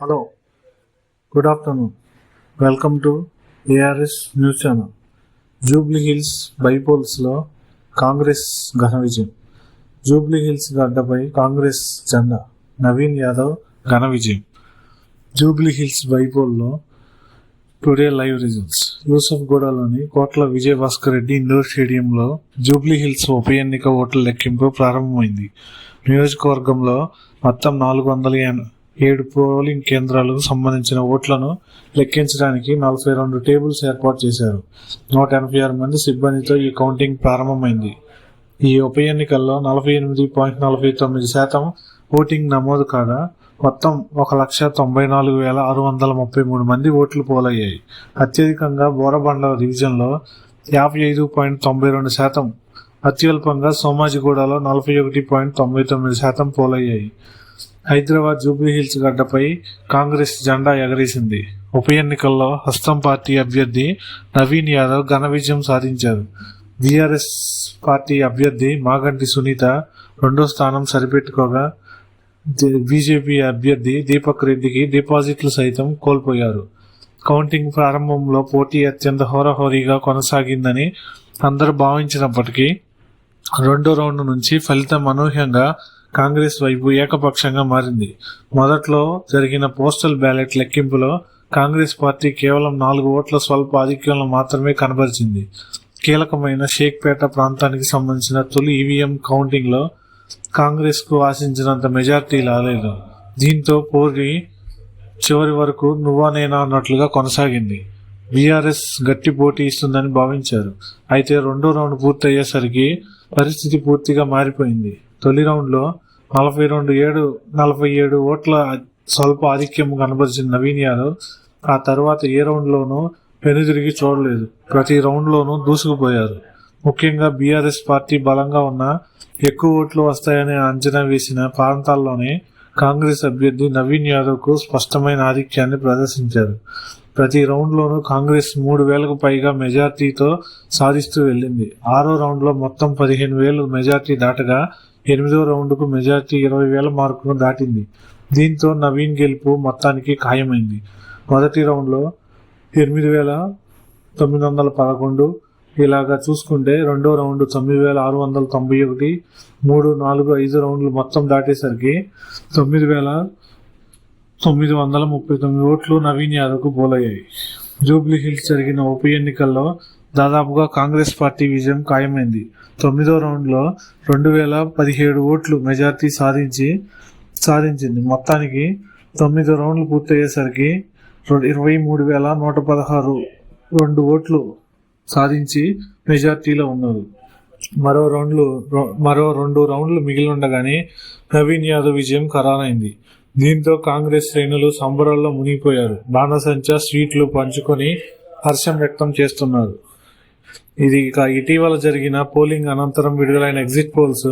Hello good afternoon welcome to ARS news channel Jubilee Hills బైపోల్స్లో Congress ఘన విజయం. Jubilee hills గడ్డపై కాంగ్రెస్ జెండా. నవీన్ యాదవ్ ఘన విజయం. జూబ్లీ హిల్స్ బైపోల్లో టుడే లైవ్ రిజల్ట్స్ యూసఫ్గూడలోని కోట్ల విజయభాస్కర్ రెడ్డి ఇండోర్ స్టేడియంలో జూబ్లీ హిల్స్ ఉప ఎన్నిక ఓట్ల లెక్కింపు ప్రారంభమైంది. నియోజకవర్గంలో మొత్తం నాలుగు వందల ఏడు పోలింగ్ కేంద్రాలకు సంబంధించిన ఓట్లను లెక్కించడానికి నలభై రెండు టేబుల్స్ ఏర్పాటు చేశారు. నూట ఎనభై ఆరు మంది సిబ్బందితో ఈ కౌంటింగ్ ప్రారంభమైంది. ఈ ఉప ఎన్నికల్లో నలభై ఎనిమిది పాయింట్ నలభై తొమ్మిది శాతం ఓటింగ్ నమోదు కాగా మొత్తం ఒక లక్ష తొంభై నాలుగు వేల ఆరు వందల ముప్పై మూడు మంది ఓట్లు పోలయ్యాయి. అత్యధికంగా బోరబండ డివిజన్లో యాభై ఐదు పాయింట్ తొంభై రెండు శాతం అత్యల్పంగా సోమాజిగూడలో నలభై ఒకటి పాయింట్ తొంభై తొమ్మిది శాతం పోలయ్యాయి. హైదరాబాద్ జూబ్లీహిల్స్ గడ్డపై కాంగ్రెస్ జెండా ఎగరేసింది. ఉప ఎన్నికల్లో హస్తం పార్టీ అభ్యర్థి నవీన్ యాదవ్ ఘన విజయం సాధించారు. బీఆర్ఎస్ పార్టీ అభ్యర్థి మాగంటి సునీత రెండో స్థానం సరిపెట్టుకోగా బీజేపీ అభ్యర్థి దీపక్ రెడ్డికి డిపాజిట్లు సైతం కోల్పోయారు. కౌంటింగ్ ప్రారంభంలో పోటీ అత్యంత హోరాహోరీగా కొనసాగిందని అందరూ భావించినప్పటికీ రెండో రౌండ్ నుంచి ఫలితం అనూహ్యంగా కాంగ్రెస్ వైపు ఏకపక్షంగా మారింది. మొదట్లో జరిగిన పోస్టల్ బ్యాలెట్ లెక్కింపులో కాంగ్రెస్ పార్టీ కేవలం నాలుగు ఓట్ల స్వల్ప ఆధిక్యంలో మాత్రమే కనబరిచింది. కీలకమైన షేక్పేట ప్రాంతానికి సంబంధించిన తొలి ఈవీఎం కౌంటింగ్లో కాంగ్రెస్కు ఆశించినంత మెజార్టీ రాలేదు. దీంతో పోటీ చివరి వరకు నువ్వా నేనా అన్నట్లుగా కొనసాగింది. బీఆర్ఎస్ గట్టి పోటీ ఇస్తుందని భావించారు. అయితే రెండో రౌండ్ పూర్తయ్యేసరికి పరిస్థితి పూర్తిగా మారిపోయింది. తొలి రౌండ్లో నలభై రెండు ఏడు నలభై ఏడు ఓట్ల స్వల్ప ఆధిక్యం కనబరిచిన నవీన్ యాదవ్ ఆ తర్వాత ఏ రౌండ్లోనూ వెనుదిరిగి చూడలేదు. ప్రతి రౌండ్లోనూ దూసుకుపోయారు. ముఖ్యంగా బీఆర్ఎస్ పార్టీ బలంగా ఉన్న ఎక్కువ ఓట్లు వస్తాయని అంచనా వేసిన ప్రాంతాల్లోనే కాంగ్రెస్ అభ్యర్థి నవీన్ యాదవ్కు స్పష్టమైన ఆధిక్యాన్ని ప్రదర్శించారు. ప్రతి రౌండ్లోనూ కాంగ్రెస్ మూడు వేలకు పైగా మెజార్టీతో సాధిస్తూ వెళ్ళింది. ఆరో రౌండ్లో మొత్తం పదిహేను వేలు మెజార్టీ దాటగా ఎనిమిదో రౌండ్కు మెజార్టీ ఇరవై వేల మార్కును దాటింది. దీంతో నవీన్ గెలుపు మొత్తానికి ఖాయమైంది. మొదటి రౌండ్లో ఎనిమిది వేల తొమ్మిది వందల పదకొండు ఇలాగా చూసుకుంటే రెండో రౌండ్ తొమ్మిది వేల ఆరు వందల తొంభై ఒకటి మూడు నాలుగు ఐదు రౌండ్లు మొత్తం దాటేసరికి తొమ్మిది వేల తొమ్మిది వందల ముప్పై తొమ్మిది ఓట్లు నవీన్ యాదవ్కు పోలయ్యాయి జూబ్లీ హిల్స్ జరిగిన ఉప ఎన్నికల్లో దాదాపుగా కాంగ్రెస్ పార్టీ విజయం ఖాయమైంది. తొమ్మిదో రౌండ్లో రెండు వేల పదిహేడు ఓట్లు మెజార్టీ సాధించి సాధించింది. మొత్తానికి తొమ్మిది రౌండ్లు పూర్తయ్యేసరికి ఇరవై మూడు వేల నూట పదహారు రెండు ఓట్లు సాధించి మెజార్టీలో ఉన్నారు. మరో రౌండ్లు మరో రెండు రౌండ్లు మిగిలి ఉండగానే నవీన్ యాదవ్ విజయం ఖరారైంది. దీంతో కాంగ్రెస్ శ్రేణులు సంబరాల్లో మునిగిపోయారు. బాణసంచా స్వీట్లు పంచుకొని హర్షం వ్యక్తం చేస్తున్నారు. ఇది ఇక ఇటీవల జరిగిన పోలింగ్ అనంతరం విడుదలైన ఎగ్జిట్ పోల్స్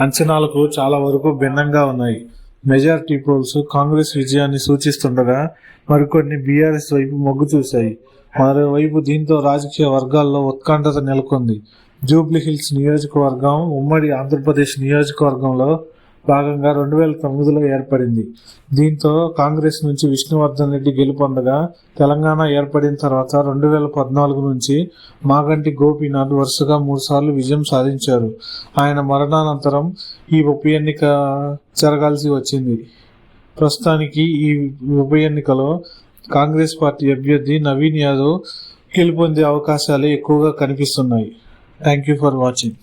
అంచనాలకు చాలా వరకు భిన్నంగా ఉన్నాయి. మెజారిటీ పోల్స్ కాంగ్రెస్ విజయాన్ని సూచిస్తుండగా మరికొన్ని బీఆర్ఎస్ వైపు మొగ్గు చూశాయి. మరోవైపు దీంతో రాజకీయ వర్గాల్లో ఉత్కంఠత నెలకొంది. జూబ్లీహిల్స్ నియోజకవర్గం ఉమ్మడి ఆంధ్రప్రదేశ్ నియోజకవర్గంలో భాగంగా రెండు వేల తొమ్మిదిలో ఏర్పడింది. దీంతో కాంగ్రెస్ నుంచి విష్ణువర్ధన్ రెడ్డి గెలుపొందగా తెలంగాణ ఏర్పడిన తర్వాత రెండు వేల పద్నాలుగు నుంచి మాగంటి గోపీనాథ్ వరుసగా మూడుసార్లు విజయం సాధించారు. ఆయన మరణానంతరం ఈ ఉప ఎన్నిక జరగాల్సి వచ్చింది. ప్రస్తుతానికి ఈ ఉప ఎన్నికలో కాంగ్రెస్ పార్టీ అభ్యర్థి నవీన్ యాదవ్ గెలుపొందే అవకాశాలే ఎక్కువగా కనిపిస్తున్నాయి. Thank you for watching.